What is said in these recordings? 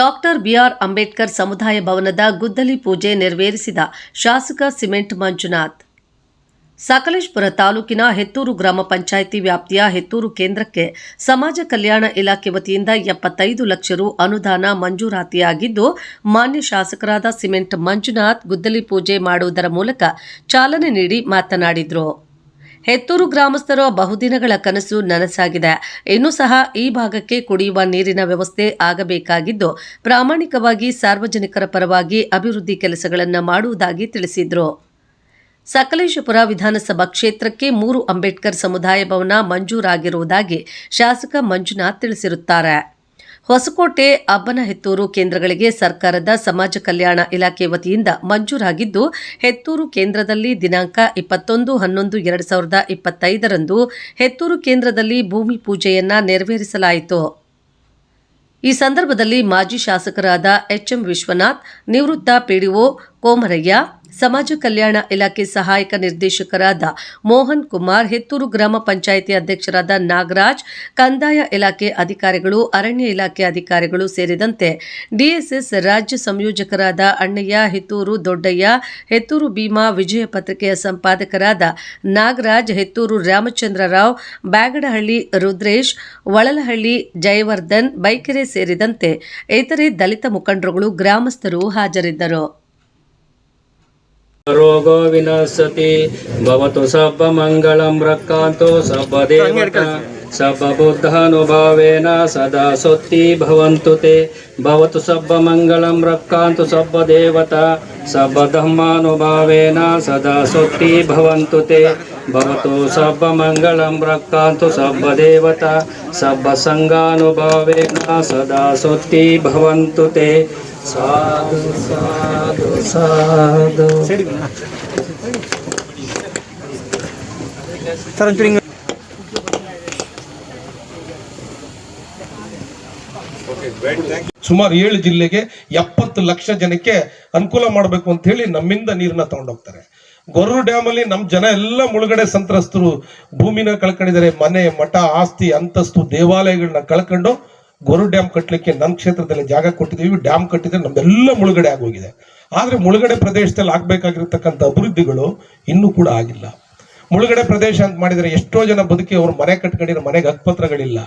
Doctor B R Ambedkar ಸಮುದಾಯ ಭವನದ ಗುದ್ದಲಿ ಪೂಜೆ ನೆರವೇರಿಸಿದ ಶಾಸಕ ಸಿಮೆಂಟ್ ಮಂಜುನಾಥ್. ಸಕಲೇಶ್ಪುರ ತಾಲೂಕಿನ ಹೆತ್ತೂರು ಗ್ರಾಮ ಪಂಚಾಯಿತಿ ವ್ಯಾಪ್ತಿಯ ಹೆತ್ತೂರು ಕೇಂದ್ರಕ್ಕೆ ಸಮಾಜ ಕಲ್ಯಾಣ ಇಲಾಖೆ ವತಿಯಿಂದ ಎಪ್ಪತ್ತೈದು ಲಕ್ಷ ರು ಅನುದಾನ ಮಂಜೂರಾತಿಯಾಗಿದ್ದು, ಮಾನ್ಯ ಶಾಸಕರಾದ ಸಿಮೆಂಟ್ ಮಂಜುನಾಥ್ ಗುದ್ದಲಿ ಪೂಜೆ ಮಾಡುವುದರ ಮೂಲಕ ಚಾಲನೆ ನೀಡಿ ಮಾತನಾಡಿದರು. ಹೆತ್ತೂರು ಗ್ರಾಮಸ್ಥರ ಬಹುದಿನಗಳ ಕನಸು ನನಸಾಗಿದೆ. ಇನ್ನೂ ಸಹ ಈ ಭಾಗಕ್ಕೆ ಕುಡಿಯುವ ನೀರಿನ ವ್ಯವಸ್ಥೆ ಆಗಬೇಕಾಗಿದ್ದು, ಪ್ರಾಮಾಣಿಕವಾಗಿ ಸಾರ್ವಜನಿಕರ ಪರವಾಗಿ ಅಭಿವೃದ್ಧಿ ಕೆಲಸಗಳನ್ನು ಮಾಡುವುದಾಗಿ ತಿಳಿಸಿದರು. ಸಕಲೇಶಪುರ ವಿಧಾನಸಭಾ ಕ್ಷೇತ್ರಕ್ಕೆ ಮೂರು ಅಂಬೇಡ್ಕರ್ ಸಮುದಾಯ ಭವನ ಮಂಜೂರಾಗಿರುವುದಾಗಿ ಶಾಸಕ ಮಂಜುನಾಥ್ ತಿಳಿಸಿರುತ್ತಾರೆ. ಹೊಸಕೋಟೆ, ಅಬ್ಬನಹೆತ್ತೂರು ಕೇಂದ್ರಗಳಿಗೆ ಸರ್ಕಾರದ ಸಮಾಜ ಕಲ್ಯಾಣ ಇಲಾಖೆ ವತಿಯಿಂದ ಮಂಜೂರಾಗಿದ್ದು, ಹೆತ್ತೂರು ಕೇಂದ್ರದಲ್ಲಿ ದಿನಾಂಕ ಇಪ್ಪತ್ತೊಂದು, ಹನ್ನೊಂದು, ಎರಡು ಸಾವಿರದ ಇಪ್ಪತ್ತೈದರಂದು ಹೆತ್ತೂರು ಕೇಂದ್ರದಲ್ಲಿ ಭೂಮಿ ಪೂಜೆಯನ್ನ ನೆರವೇರಿಸಲಾಯಿತು. ಈ ಸಂದರ್ಭದಲ್ಲಿ ಮಾಜಿ ಶಾಸಕರಾದ ಎಚ್ಎಂ ವಿಶ್ವನಾಥ್, ನಿವೃತ್ತ ಪಿಡಿಒ ಕೋಮರಯ್ಯ ಸಮಾಜ ಕಲ್ಯಾಣ ಇಲಾಖೆ ಸಹಾಯಕ ನಿರ್ದೇಶಕರಾದ ಮೋಹನ್ ಕುಮಾರ್, ಹೆತ್ತೂರು ಗ್ರಾಮ ಪಂಚಾಯಿತಿ ಅಧ್ಯಕ್ಷರಾದ ನಾಗರಾಜ್, ಕಂದಾಯ ಇಲಾಖೆ ಅಧಿಕಾರಿಗಳು, ಅರಣ್ಯ ಇಲಾಖೆ ಅಧಿಕಾರಿಗಳು ಸೇರಿದಂತೆ ಡಿಎಸ್ಎಸ್ ರಾಜ್ಯ ಸಂಯೋಜಕರಾದ ಅಣ್ಣಯ್ಯ, ಹೆತ್ತೂರು ದೊಡ್ಡಯ್ಯ, ಹೆತ್ತೂರು ಭೀಮಾ ವಿಜಯ ಪತ್ರಿಕೆಯ ಸಂಪಾದಕರಾದ ನಾಗರಾಜ್, ಹೆತ್ತೂರು ರಾಮಚಂದ್ರ ರಾವ್ ಬ್ಯಾಗಡಹಳ್ಳಿ ರುದ್ರೇಶ್ ಒಳಲಹಳ್ಳಿ ಜಯವರ್ಧನ್, ಬೈಕೆರೆ ಸೇರಿದಂತೆ ಇತರೆ ದಲಿತ ಮುಖಂಡರುಗಳು ಗ್ರಾಮಸ್ಥರು ಹಾಜರಿದ್ದರು. रोगो विनश्यति भवतु सर्वमङ्गलं रक्षन्तु सर्वदेवता सर्वबुद्धानुभावेन सदा सोत्ति भवन्तु ते भवतु सर्वमङ्गलं रक्षन्तु सर्वदेवता सर्वधर्मानुभावेन सदा सोत्ति भवन्तु ते भवतु सर्वमङ्गलं रक्षन्तु सर्वदेवता सर्वसङ्गानुभावेन सदा सोत्ति भवन्तु ते ಸಾಧು ಸಾಧು ಸಾಧು. ಸುಮಾರು ಏಳು ಜಿಲ್ಲೆಗೆ ಎಪ್ಪತ್ತು ಲಕ್ಷ ಜನಕ್ಕೆ ಅನುಕೂಲ ಮಾಡಬೇಕು ಅಂತ ಹೇಳಿ ನಮ್ಮಿಂದ ನೀರನ್ನ ತಗೊಂಡೋಗ್ತಾರೆ ಗೊರೂರು ಡ್ಯಾಮ್ ಅಲ್ಲಿ ನಮ್ ಜನ ಎಲ್ಲ ಮುಳುಗಡೆ ಸಂತ್ರಸ್ತರು ಭೂಮಿನ ಕಳ್ಕೊಂಡಿದ್ದಾರೆ. ಮನೆ ಮಠ ಆಸ್ತಿ ಅಂತಸ್ತು ದೇವಾಲಯಗಳನ್ನ ಕಳ್ಕೊಂಡು ಗೊರು ಡ್ಯಾಮ್ ಕಟ್ಟಲಿಕ್ಕೆ ನಮ್ಮ ಕ್ಷೇತ್ರದಲ್ಲಿ ಜಾಗ ಕೊಟ್ಟಿದ್ದೀವಿ ಡ್ಯಾಮ್ ಕಟ್ಟಿದ್ರೆ ನಮ್ದೆಲ್ಲ ಮುಳುಗಡೆ ಆಗೋಗಿದೆ. ಆದ್ರೆ ಮುಳುಗಡೆ ಪ್ರದೇಶದಲ್ಲಿ ಆಗಬೇಕಾಗಿರ್ತಕ್ಕಂಥ ಅಭಿವೃದ್ಧಿಗಳು ಇನ್ನೂ ಕೂಡ ಆಗಿಲ್ಲ. ಮುಳುಗಡೆ ಪ್ರದೇಶ ಅಂತ ಮಾಡಿದರೆ ಎಷ್ಟೋ ಜನ ಬದುಕಿ ಅವ್ರ ಮನೆ ಕಟ್ಕೊಂಡಿರೋ ಮನೆಗೆ ಹಕ್ಪತ್ರಗಳಿಲ್ಲ.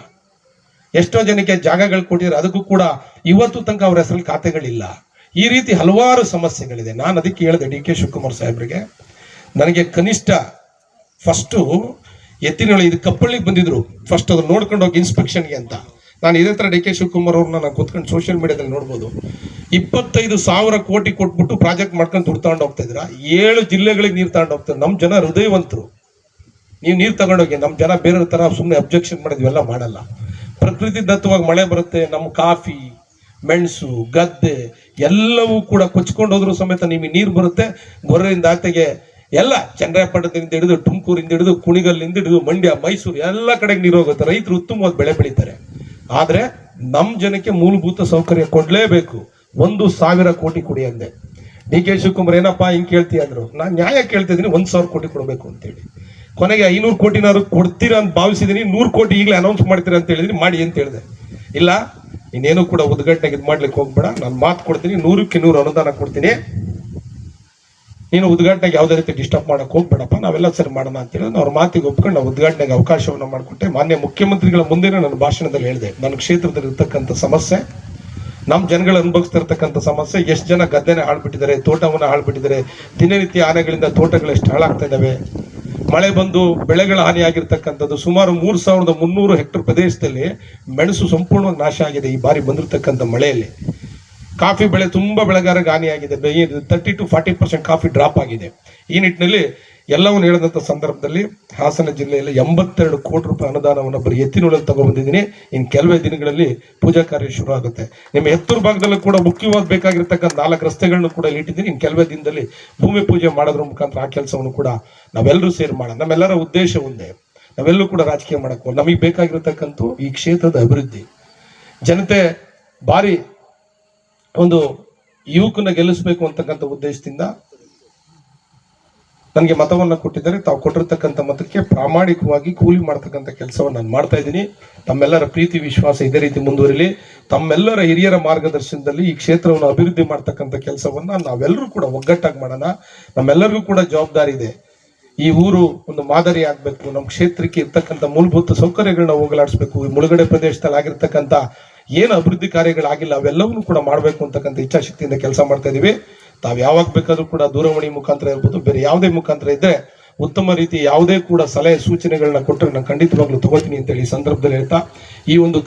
ಎಷ್ಟೋ ಜನಕ್ಕೆ ಜಾಗಗಳು ಕೊಟ್ಟಿದ್ದಾರೆ ಅದಕ್ಕೂ ಕೂಡ ಇವತ್ತು ತನಕ ಅವ್ರ ಹೆಸರಲ್ಲಿ ಖಾತೆಗಳಿಲ್ಲ. ಈ ರೀತಿ ಹಲವಾರು ಸಮಸ್ಯೆಗಳಿದೆ. ನಾನು ಅದಕ್ಕೆ ಹೇಳಿದೆ ಡಿ ಕೆ ಶಿವಕುಮಾರ್ ಸಾಹೇಬ್ರಿಗೆ. ನನಗೆ ಕನಿಷ್ಠ ಫಸ್ಟು ಎತ್ತಿನೊಳಗೆ ಇದು ಕಪ್ಪಳ್ಳಿಗೆ ಬಂದಿದ್ರು. ಫಸ್ಟ್ ಅದನ್ನ ನೋಡ್ಕೊಂಡು ಹೋಗಿ ಇನ್ಸ್ಪೆಕ್ಷನ್ಗೆ ಅಂತ. ನಾನು ಇದೇ ಥರ ಡಿ ಕೆ ಶಿವಕುಮಾರ್ ಅವ್ರನ್ನ ನಾನು ಕೂತ್ಕೊಂಡು ಸೋಷಿಯಲ್ ಮೀಡಿಯಾದಲ್ಲಿ ನೋಡ್ಬೋದು. ಇಪ್ಪತ್ತೈದು ಸಾವಿರ ಕೋಟಿ ಕೊಟ್ಬಿಟ್ಟು ಪ್ರಾಜೆಕ್ಟ್ ಮಾಡ್ಕೊಂಡು ದುಡ್ಡು ತಗೊಂಡು ಹೋಗ್ತಾ ಇದ್ರ ಏಳು ಜಿಲ್ಲೆಗಳಿಗೆ ನೀರು ತಗೊಂಡು ಹೋಗ್ತಾರೆ ನಮ್ಮ ಜನ ಹೃದಯವಂತರು. ನೀವು ನೀರು ತಗೊಂಡೋಗಿ ನಮ್ಮ ಜನ ಬೇರೆ ತರ ಸುಮ್ಮನೆ ಅಬ್ಜೆಕ್ಷನ್ ಮಾಡಿದ್ವೆಲ್ಲ ಮಾಡಲ್ಲ. ಪ್ರಕೃತಿ ದತ್ತವಾಗಿ ಮಳೆ ಬರುತ್ತೆ ನಮ್ಮ ಕಾಫಿ, ಮೆಣಸು, ಗದ್ದೆ ಎಲ್ಲವೂ ಕೂಡ ಕೊಚ್ಕೊಂಡು ಹೋದ್ರು ಸಮೇತ ನಿಮಗೆ ನೀರು ಬರುತ್ತೆ. ಗೊರ್ರೆಯಿಂದ ಆತೆಗೆ ಎಲ್ಲ ಚಂದ್ರಾಯಪಟ್ಟಣದಿಂದ ಹಿಡಿದು, ತುಮಕೂರಿಂದ ಹಿಡಿದು ಕುಣಿಗಲ್ಲಿಂದ ಹಿಡಿದು, ಮಂಡ್ಯ, ಮೈಸೂರು ಎಲ್ಲ ಕಡೆಗೆ ನೀರು ಹೋಗುತ್ತೆ. ರೈತರು ಉತ್ತಮವಾದ ಬೆಳೆ ಬೆಳೀತಾರೆ. ಆದ್ರೆ ನಮ್ಮ ಜನಕ್ಕೆ ಮೂಲಭೂತ ಸೌಕರ್ಯ ಕೊಡ್ಲೇಬೇಕು. ಒಂದು ಸಾವಿರ ಕೋಟಿ ಕೊಡಿ ಅಂದೆ. ಡಿ ಕೆ ಶಿವಕುಮಾರ್, ಏನಪ್ಪ ಹಿಂಗೆ ಕೇಳ್ತೀಯ ಅಂದರು. ನಾನು ನ್ಯಾಯ ಕೇಳ್ತಿದ್ದೀನಿ ಒಂದು ಸಾವಿರ ಕೋಟಿ ಕೊಡಬೇಕು ಅಂತೇಳಿ. ಕೊನೆಗೆ ಐನೂರು ಕೋಟಿನಾದ್ರು ಕೊಡ್ತೀರಾ ಅಂತ ಭಾವಿಸಿದ್ದೀನಿ ನೂರು ಕೋಟಿ ಈಗಲೇ ಅನೌನ್ಸ್ ಮಾಡ್ತೀರಾ ಅಂತ ಹೇಳಿದ್ರಿ ಮಾಡಿ ಅಂತ ಹೇಳಿದೆ. ಇಲ್ಲ, ಇನ್ನೇನು ಕೂಡ ಉದ್ಘಾಟನೆಗೆ ಇದು ಮಾಡ್ಲಿಕ್ಕೆ ಹೋಗ್ಬೇಡ. ನಾನು ಮಾತು ಕೊಡ್ತೀನಿ, ನೂರಕ್ಕೆ ನೂರು ಅನುದಾನ ಕೊಡ್ತೀನಿ. ನೀನು ಉದ್ಘಾಟನೆಗೆ ಯಾವುದೇ ರೀತಿ ಡಿಸ್ಟರ್ಬ್ ಮಾಡಕ್ಕೆ ಹೋಗ್ಬೇಡಪ್ಪ, ನಾವೆಲ್ಲ ಸರಿ ಮಾಡೋಣ ಅಂತ ಹೇಳಿ ಅವ್ರ ಮಾತಿಗೆ ಒಪ್ಕೊಂಡು ನಾವು ಉದ್ಘಾಟನೆಗೆ ಅವಕಾಶವನ್ನು ಮಾಡಿಕೊಟ್ಟೆ. ಮಾನ್ಯ ಮುಖ್ಯಮಂತ್ರಿಗಳ ಮುಂದೆ ನನ್ನ ಭಾಷಣದಲ್ಲಿ ಹೇಳಿದೆ, ನನ್ನ ಕ್ಷೇತ್ರದಲ್ಲಿ ಇರ್ತಕ್ಕಂಥ ಸಮಸ್ಯೆ ನಮ್ಮ ಜನಗಳು ಅನುಭವಿಸ್ತಿರ್ತಕ್ಕಂಥ ಸಮಸ್ಯೆ, ಎಷ್ಟು ಜನ ಗದ್ದೆನ ಹಾಳ್ಬಿಟ್ಟಿದ್ದಾರೆ, ತೋಟವನ್ನು ಹಾಳ್ಬಿಟ್ಟಿದ್ದಾರೆ, ದಿನನಿತ್ಯ ಆನೆಗಳಿಂದ ತೋಟಗಳು ಎಷ್ಟು ಹಾಳಾಗ್ತಾ ಇದ್ದಾವೆ ಮಳೆ ಬಂದು ಬೆಳೆಗಳ ಹಾನಿಯಾಗಿರ್ತಕ್ಕಂಥದ್ದು, ಸುಮಾರು ಮೂರು ಸಾವಿರದ ಮುನ್ನೂರು ಹೆಕ್ಟರ್ ಪ್ರದೇಶದಲ್ಲಿ ಮೆಣಸು ಸಂಪೂರ್ಣವಾಗಿ ನಾಶ ಆಗಿದೆ ಈ ಬಾರಿ ಬಂದಿರತಕ್ಕಂಥ ಮಳೆಯಲ್ಲಿ. ಕಾಫಿ ಬೆಳೆ ತುಂಬ ಬೆಳೆಗಾರರಿಗೆ ಹಾನಿಯಾಗಿದೆ. Thirty to forty percent coffee drop ಆಗಿದೆ. ಈ ನಿಟ್ಟಿನಲ್ಲಿ ಎಲ್ಲವನ್ನು ಹೇಳಿದಂಥ ಸಂದರ್ಭದಲ್ಲಿ ಹಾಸನ ಜಿಲ್ಲೆಯಲ್ಲಿ ಎಂಬತ್ತೆರಡು ಕೋಟಿ ರೂಪಾಯಿ ಅನುದಾನವನ್ನು ಬರೀ ಎತ್ತಿನೊಳಗೆ ತಗೊಂಡ್ಬಂದಿದ್ದೀನಿ. ಇನ್ನು ಕೆಲವೇ ದಿನಗಳಲ್ಲಿ ಪೂಜಾ ಕಾರ್ಯ ಶುರು ಆಗುತ್ತೆ. ನಿಮ್ಮ ಎತ್ತೂರು ಭಾಗದಲ್ಲೂ ಕೂಡ ಮುಖ್ಯವಾಗಿ ಬೇಕಾಗಿರ್ತಕ್ಕಂಥ ನಾಲ್ಕು ರಸ್ತೆಗಳನ್ನು ಕೂಡ ಇಟ್ಟಿದ್ದೀನಿ. ಇನ್ನು ಕೆಲವೇ ದಿನದಲ್ಲಿ ಭೂಮಿ ಪೂಜೆ ಮಾಡೋದ್ರ ಮುಖಾಂತರ ಆ ಕೆಲಸವನ್ನು ಕೂಡ ನಾವೆಲ್ಲರೂ ಸೇರಿ ಮಾಡೋಣ. ನಮ್ಮೆಲ್ಲರ ಉದ್ದೇಶ ಒಂದೇ. ನಾವೆಲ್ಲರೂ ಕೂಡ ರಾಜಕೀಯ ಮಾಡಕ್ಕೆ ನಮಗೆ ಬೇಕಾಗಿರತಕ್ಕಂಥ ಈ ಕ್ಷೇತ್ರದ ಅಭಿವೃದ್ಧಿ. ಜನತೆ ಭಾರಿ ಒಂದು ಯುವಕನ ಗೆಲ್ಲಿಸಬೇಕು ಅಂತಕ್ಕಂಥ ಉದ್ದೇಶದಿಂದ ನನಗೆ ಮತವನ್ನ ಕೊಟ್ಟಿದ್ದಾರೆ. ತಾವು ಕೊಟ್ಟಿರ್ತಕ್ಕಂಥ ಮತಕ್ಕೆ ಪ್ರಾಮಾಣಿಕವಾಗಿ ಕೂಲಿ ಮಾಡ್ತಕ್ಕಂಥ ಕೆಲಸವನ್ನು ನಾನು ಮಾಡ್ತಾ ಇದ್ದೀನಿ. ತಮ್ಮೆಲ್ಲರ ಪ್ರೀತಿ, ವಿಶ್ವಾಸ ಇದೇ ರೀತಿ ಮುಂದುವರಿಲಿ. ತಮ್ಮೆಲ್ಲರ ಹಿರಿಯರ ಮಾರ್ಗದರ್ಶನದಲ್ಲಿ ಈ ಕ್ಷೇತ್ರವನ್ನು ಅಭಿವೃದ್ಧಿ ಮಾಡ್ತಕ್ಕಂಥ ಕೆಲಸವನ್ನ ನಾವೆಲ್ಲರೂ ಕೂಡ ಒಗ್ಗಟ್ಟಾಗಿ ಮಾಡೋಣ. ನಮ್ಮೆಲ್ಲರಿಗೂ ಕೂಡ ಜವಾಬ್ದಾರಿ ಇದೆ. ಈ ಊರು ಒಂದು ಮಾದರಿ ಆಗಬೇಕು. ನಮ್ಮ ಕ್ಷೇತ್ರಕ್ಕೆ ಇರ್ತಕ್ಕಂಥ ಮೂಲಭೂತ ಸೌಕರ್ಯಗಳನ್ನ ಹೋಗಲಾಡಿಸ್ಬೇಕು. ಈ ಮುಳುಗಡೆ ಪ್ರದೇಶದಲ್ಲಿ ಆಗಿರ್ತಕ್ಕಂಥ ಏನು ಅಭಿವೃದ್ಧಿ ಕಾರ್ಯಗಳಾಗಿಲ್ಲ ಅವೆಲ್ಲವನ್ನೂ ಕೂಡ ಮಾಡಬೇಕು ಅಂತಕ್ಕಂಥ ಇಚ್ಛಾಶಕ್ತಿಯಿಂದ ಕೆಲಸ ಮಾಡ್ತಾ ಇದೀವಿ. ತಾವು ಯಾವಾಗ ಬೇಕಾದರೂ ಕೂಡ ದೂರವಾಣಿ ಮುಖಾಂತರ ಇರ್ಬೋದು ಬೇರೆ ಯಾವುದೇ ಮುಖಾಂತರ ಇದ್ರೆ ಉತ್ತಮ ರೀತಿ ಯಾವುದೇ ಕೂಡ ಸಲಹೆ ಸೂಚನೆಗಳನ್ನ ಕೊಟ್ಟರೆ ನಾನು ಖಂಡಿತವಾಗ್ಲೂ ತಗೋತೀನಿ ಅಂತೇಳಿ ಹೇಳಿ ಸಂದರ್ಭದಲ್ಲಿ ಹೇಳ್ತಾ, ಈ ಒಂದು